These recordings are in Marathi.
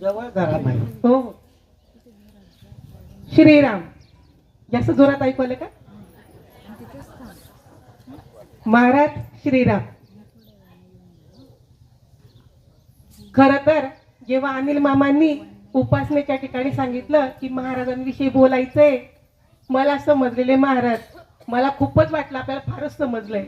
जवळ घरा नाही हो हो. श्रीराम जास्त जोरात ऐकू का? महाराज श्रीराम. खर तर जेव्हा अनिल मामांनी उपासनेच्या ठिकाणी सांगितलं की महाराजांविषयी बोलायचंय मला समजलेले महाराज मला खूपच वाटलं आपल्याला फारच समजलंय.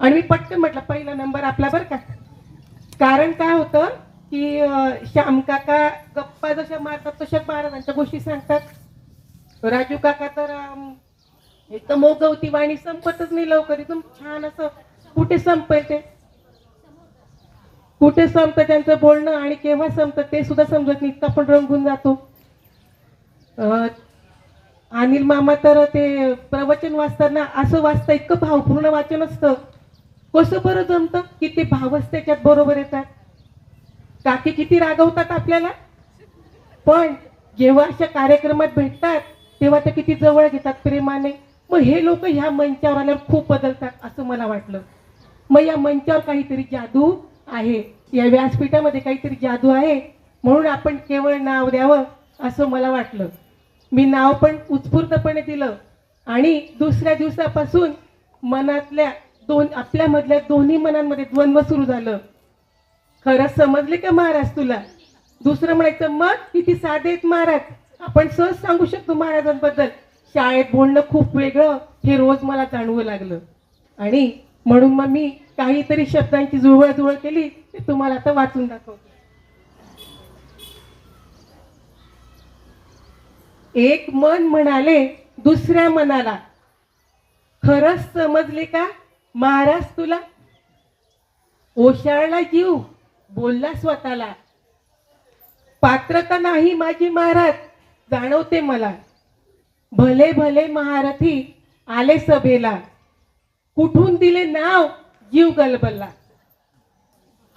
आणि मी पटकन म्हटलं पहिला नंबर आपला बरं का. कारण काय होतं की श्याम काका गप्पा जशा मारतात तशा महाराजांच्या गोष्टी सांगतात. राजू काका तर अं, एकदम मोगवती वाणी संपतच नाही लवकर. एकदम छान असं कुठे संपय ते? कुठे संपतं त्यांचं बोलणं आणि केव्हा संपतं ते सुद्धा समजत नाही. इतका पण रंगून जातो. अनिल मामा तर ते प्रवचन वाचताना असं वाचतं इतकं भावपूर्ण वाचन असतं. कसं बरं जमतं की ते भावच त्याच्यात बरोबर येतात? काकी किती रागवतात आपल्याला? पण जेव्हा अशा कार्यक्रमात भेटतात तेव्हा ते किती जवळ घेतात प्रेमाने. मग हे लोक ह्या मंचावर आल्यावर खूप बदलतात असं मला वाटलं. मग या मंचावर काहीतरी जादू आहे. या व्यासपीठामध्ये काहीतरी जादू आहे. म्हणून आपण केवळ नाव द्यावं असं मला वाटलं. मी नाव पण उत्स्फूर्तपणे दिलं. आणि दुसऱ्या दिवसापासून मनातल्या दोन आपल्यामधल्या दोन्ही मनांमध्ये द्वंद्व सुरू झालं. खरंच समजले का महाराज तुला? दुसरं म्हणायचं मग किती साधे आहेत महाराज? आपण सहज सांगू शकतो महाराजांबद्दल. शाळेत बोलणं खूप वेगळं हे रोज मला जाणवू लागलं. आणि म्हणून मग मी काहीतरी शब्दांची जुळवळ केली ते तुम्हाला आता वाचून दाखवतो. एक मन म्हणाले दुसऱ्या मनाला. खरंच समजले का महाराज तुला? ओशाळला जीव. बोलला स्वतःला. पात्रता नाही माझी महाराज जाणवते मला. भले भले महारथी आले सभेला. कुठून दिले नाव जीव गलबलला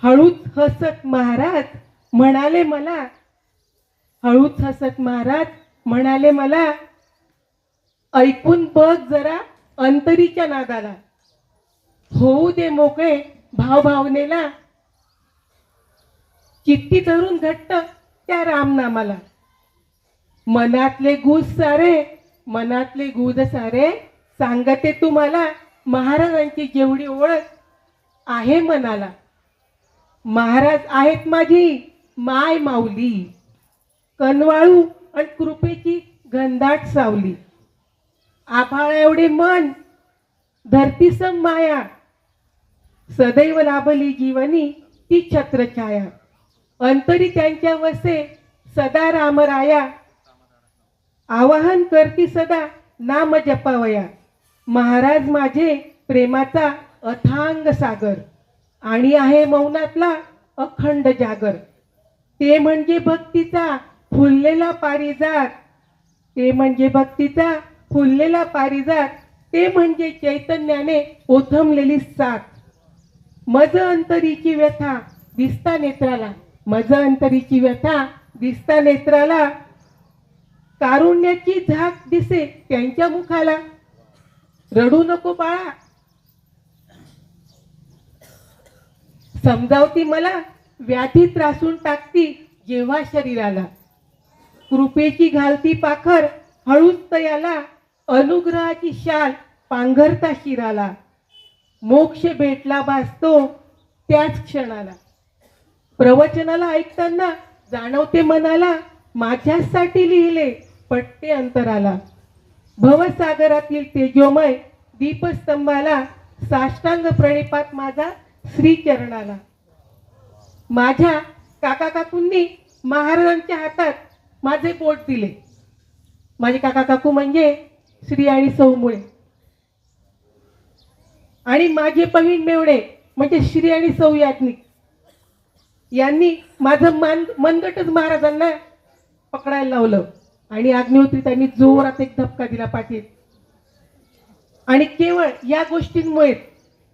हळूच हसत महाराज म्हणाले मला. हळूच हसत महाराज म्हणाले मला ऐकून बघ जरा अंतरीच्या नादाला. होऊ दे मोकळे भावभावनेला. चित्ती धरून घट्ट त्या रामनामाला. मनातले गुज सारे मनातले गुज सारे सांगते तुम्हाला महाराजांची जेवढी ओळख आहे मनाला. महाराज आहेत माझी माय माऊली. कनवाळू आणि कृपेची घनदाट सावली. आभाळा एवढे मन धरती सम माया. सदैव लाभली जीवनी ती छत्रछाया. अंतरी त्यांच्या वसे सदा रामराया. आवाहन करती सदा नाम जपावया. महाराज माझे प्रेमाचा अथांग सागर आणि आहे मौनातला अखंड जागर. ते म्हणजे भक्तीचा फुललेला पारिजात. ते म्हणजे भक्तीचा फुललेला पारिजात. ते म्हणजे चैतन्याने ओथंबलेली साथ. मज अंतरीची व्यथा दिसता नेत्राला. मज अंतरीची व्यथा दिसता नेत्राला. कारुण्याची झाक दिसे त्यांच्या मुखाला. रडू नको बाळा. समजावती मला व्याधी त्रासून टाकती जेव्हा शरीराला. कृपेची घालती पाखर हळूच तयाला अनुग्रहाची शाल पांघरता शिराला. मोक्ष भेटला भासतो त्याच क्षणाला. प्रवचनाला ऐकताना जाणवते मनाला माझ्यासाठी लिहिले पट्टे अंतराला. भवसागरातील तेजोमय दीपस्तंभाला साष्टांग प्रणिपात माझा श्रीचरणाला. माझ्या काका काकूंनी महाराजांच्या हातात माझे बोट दिले. माझे काका काकू म्हणजे श्री आणि सौमुळे. आणि माझे बहीण मेवडे म्हणजे श्री आणि सौ याज्ञिक. यांनी माझं मान मनगटच महाराजांना पकडायला लावलं. आणि अग्निहोत्री त्यांनी जोरात एक धपका दिला पाठीत. आणि केवळ या गोष्टींमुळे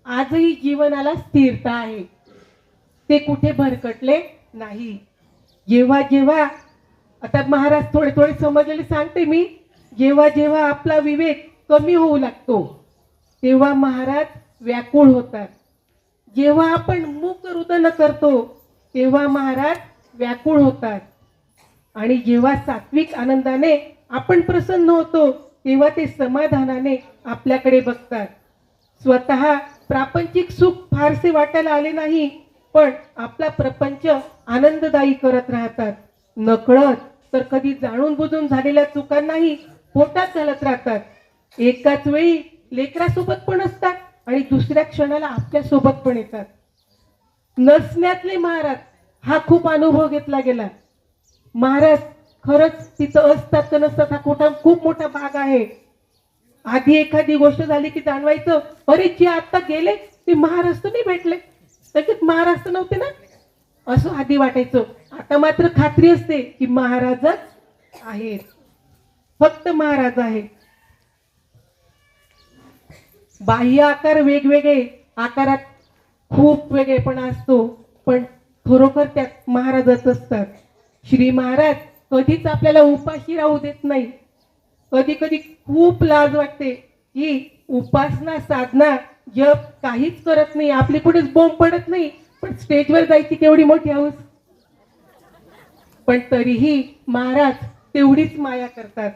आजही जीवनाला स्थिरता आहे. ते कुठे भरकटले नाही. जेव्हा जेव्हा आता महाराज थोडे थोडे समजलेले सांगते मी जेव्हा जेव्हा आपला विवेक कमी होऊ लागतो तेव्हा महाराज व्याकुळ होतात. जेव्हा आपण मूक रुदन करतो तेव्हा महाराज व्याकुळ होतात. आणि जेव्हा सात्विक आनंदाने आपण प्रसन्न होतो तेव्हा ते समाधानाने आपल्याकडे बघतात. स्वतः प्रापंचिक सुख फारसे वाटायला आले नाही पण आपला प्रपंच आनंददायी करत राहतात. नकळत तर कधी जाणून बुजून झालेल्या चुकांनाही पोटात घालत राहतात. एकाच वेळी लेकरासोबत पण असतात आणि दुसऱ्या क्षणाला आपल्यासोबत पण येतात. नसण्यातले महाराज हा खूप अनुभव घेतला गेला. महाराज खरंच तिथं असतात का नसतात हा खोटा खूप मोठा भाग आहे. आधी एखादी गोष्ट झाली की जाणवायचं अरे जे आता गेले ते महाराज तर नाही भेटले. त्याच्यात महाराज तर नव्हते ना? असं आधी वाटायचं. आता मात्र खात्री असते की महाराजच आहेत. फक्त महाराज आहे. बाह्य आकार वेगवेगळे आकारात खूप वेगळेपणा असतो पण खरोखर त्यात महाराजच असतात. श्री महाराज कधीच आपल्याला उपाशी राहू देत नाही. कधी कधी खूप लाज वाटते की उपासना साधना जप काहीच करत नाही आपली कुठेच बोंब पडत नाही पण स्टेजवर जायची केवढी मोठी हौस. पण तरीही महाराज तेवढीच माया करतात.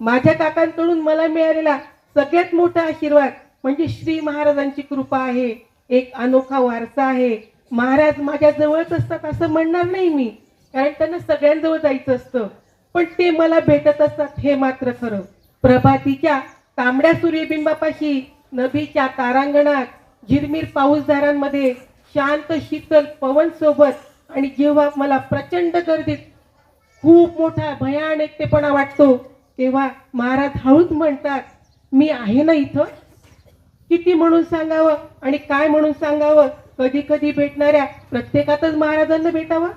माझ्या काकांकडून मला मिळालेला सगळ्यात मोठा आशीर्वाद म्हणजे श्री महाराजांची कृपा आहे. एक अनोखा वारसा आहे. महाराज माझ्या जवळच असतात असं म्हणणार नाही मी. कारण त्यांना सगळ्यांजवळ जायचं असतं. पण ते मला भेटत असतात हे मात्र खरं. प्रभातीच्या तांबड्या सूर्यबिंबापाशी नभीच्या तारांगणात झिरमीर पाऊसधारांमध्ये शांत शीतल पवन सोबत आणि जेव्हा मला प्रचंड गर्दीत खूप मोठा भयान एकटेपणा वाटतो तेव्हा महाराज हळूच म्हणतात मी आहे ना इथं? किती म्हणून सांगावं आणि काय म्हणून सांगावं? कधी कधी भेटणाऱ्या प्रत्येकातच महाराजांना भेटावं?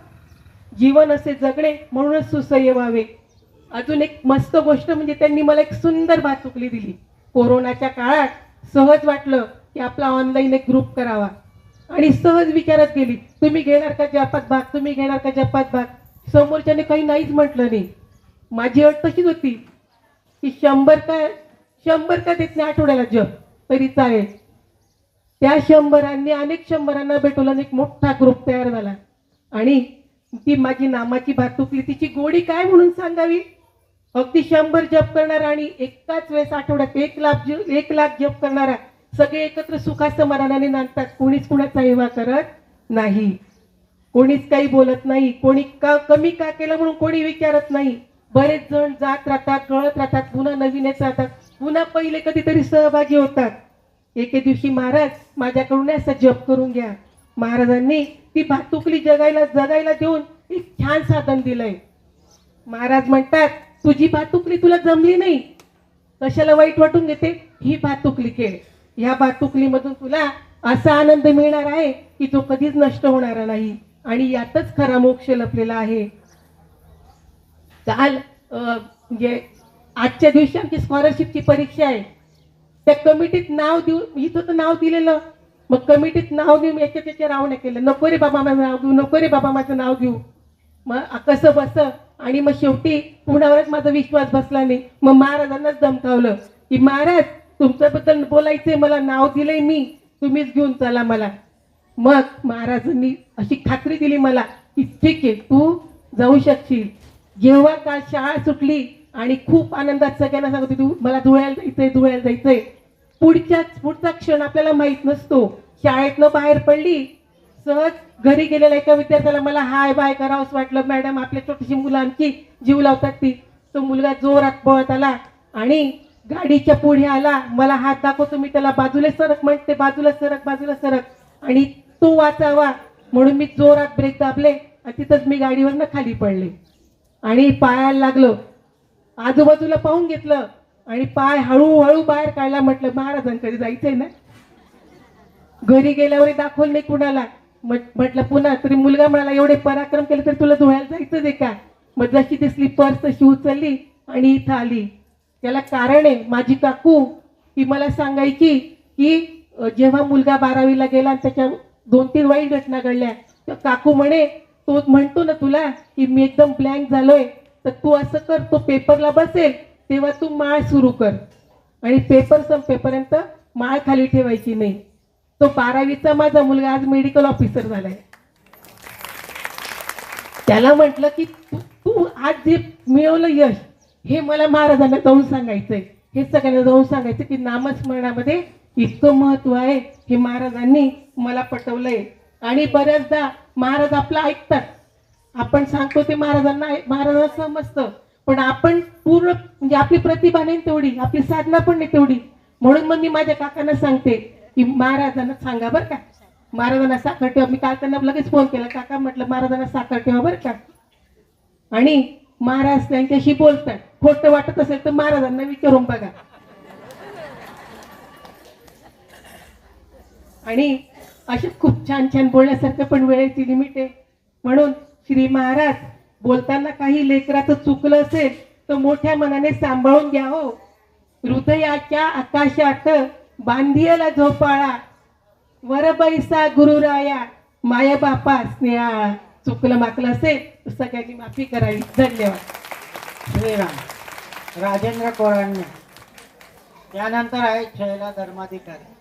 जीवन असे जगणे म्हणूनच सुसह्य व्हावे. अजून एक मस्त गोष्ट म्हणजे त्यांनी मला एक सुंदर भातुकली दिली. कोरोनाच्या काळात सहज वाटलं की आपला ऑनलाईन एक ग्रुप करावा. आणि सहज विचारत गेली तुम्ही घेणार का जपात भाग? तुम्ही घेणार का जपात भाग? समोरच्याने काही नाहीच म्हटलं नाही. माझी अट तशीच होती की शंभर का शंभर का देत नाही आठवड्याला जप. तरी चालेल त्या शंभरांनी अनेक शंभरांना भेटवलं आणि एक मोठा ग्रुप तयार झाला. आणि ती माझी नामाची भातुकली तिची गोडी काय म्हणून सांगावी? अगदी शंभर जप करणारा आणि एकाच वेळेस आठवड्यात एक लाख एक लाख जप करणारा सगळे एकत्र सुखासमाधानाने नांदतात. कोणीच कुणाचा हेवा करत नाही. कोणीच काही बोलत नाही. कोणी का कमी का केलं म्हणून कोणी विचारत नाही. बरेच जण जात राहतात कळत राहतात पुन्हा नवीन येत राहतात. पुन्हा पहिले कधीतरी सहभागी होतात. एके दिवशी महाराज माझ्याकडून असा जप करून घ्या. महाराजांनी ती भातुकली जगायला जगायला देऊन एक छान साधन दिलंय. महाराज म्हणतात तुझी भातुकली तुला जमली नाही. कशाला वाईट वाटून घेते? ही भातुकली खेळ. ह्या भातुकलीमधून तुला असा आनंद मिळणार आहे की तो कधीच नष्ट होणार नाही आणि यातच खरा मोक्ष लपलेला आहे. काल म्हणजे आजच्या दिवशी आमची स्कॉलरशिपची परीक्षा आहे. त्या कमिटीत नाव देऊ इथं तर नाव दिलेलं. मग कमिटीत नाव देऊन याच्या त्याच्या नाव केलं नको रे बाबा माझं नाव देऊ नको रे बाबा माझं नाव देऊ. मग कसं बस? आणि मग शेवटी कुणावरच माझा विश्वास बसला नाही. मग महाराजांनाच धमकावलं की महाराज तुमच्याबद्दल बोलायचंय मला नाव दिलंय मी. तुम्हीच घेऊन चला मला. मग महाराजांनी अशी खात्री दिली मला की ठीक आहे तू जाऊ शकशील. जेव्हा काल शाळा सुटली आणि खूप आनंदात सगळ्यांना सांगत होती, तू मला धुळ्याला जायचंय धुळ्याला जायचंय. पुढच्याच पुढचा क्षण आपल्याला माहीत नसतो. शाळेतनं बाहेर पडली सहज घरी गेलेल्या एका विद्यार्थ्याला मला हाय बाय करावंच वाटलं. मॅडम आपल्या छोटीशी मुलं आमची जीव लावतात ती. तो मुलगा जोरात पळत आला आणि गाडीच्या पुढे आला. मला हात दाखवतो मी त्याला बाजूला सरक म्हणते बाजूला सरक बाजूला सरक. आणि तो वाचावा. म्हणून मी जोरात ब्रेक दाबले आणि तिथंच मी गाडीवरनं खाली पडले. आणि पायाला लागलं. आजूबाजूला पाहून घेतलं आणि पाय हळूहळू बाहेर काढला म्हटलं महाराजांकडे जायचंय ना? घरी गेल्यावर दाखवलं नाही कुणाला? म्हटलं पुन्हा तरी मुलगा म्हणाला एवढे पराक्रम केले तर तुला धुळ्याला जायचं आहे का? मग जशी दिसली पर्स तशी उचलली आणि इथं आली. त्याला कारण आहे माझी काकू ती मला सांगायची की जेव्हा मुलगा बारावीला गेला आणि त्याच्या दोन तीन वाईट घटना घडल्या तर काकू म्हणे तो म्हणतो ना तुला की मी एकदम ब्लँक झालोय तर तू असं कर तो पेपरला बसेल तेव्हा तू माळ सुरू कर. आणि पेपर संपेपर्यंत माळ खाली ठेवायची नाही. तो बारावीचा माझा मुलगा आज मेडिकल ऑफिसर झालाय. त्याला म्हटलं की तू तू आज जे मिळवलं यश हे मला महाराजांना जाऊन सांगायचंय. हे सगळ्यांना जाऊन सांगायचं की नामस्मरणामध्ये इतकं महत्त्व आहे हे महाराजांनी मला पटवलंय. आणि बऱ्याचदा महाराज आपला ऐकतात. आपण सांगतो ते महाराजांना महाराजांना समजतं. पण आपण पूर्ण म्हणजे आपली प्रतिभा नाही तेवढी आपली साधना पण नाही तेवढी. म्हणून मग मी माझ्या काकांना सांगते की महाराजांना सांगा बरं का. महाराजांना साखर ठेवा. मी काल त्यांना लगेच फोन केला. काका म्हटलं महाराजांना साखर ठेवा बरं का. आणि महाराज त्यांच्याशी बोलतात. खोटं वाटत असेल तर महाराजांना विचारून बघा. आणि असे खूप छान छान बोलण्यासारखं पण वेळेची लिमिट आहे. म्हणून श्री महाराज बोलताना काही लेकराचं चुकलं असेल तर मोठ्या मनाने सांभाळून घ्या हो. हृदयाच्या आकाशात बांधियाला झोपाळा. वरबैसा गुरुराया माया बापा स्नेहा. चुकलं माकलं असेल सगळ्यांनी माफी करावी. धन्यवाद. श्रीराम राजेंद्र कोरांनी त्यानंतर आहे शैला धर्माधिकारी.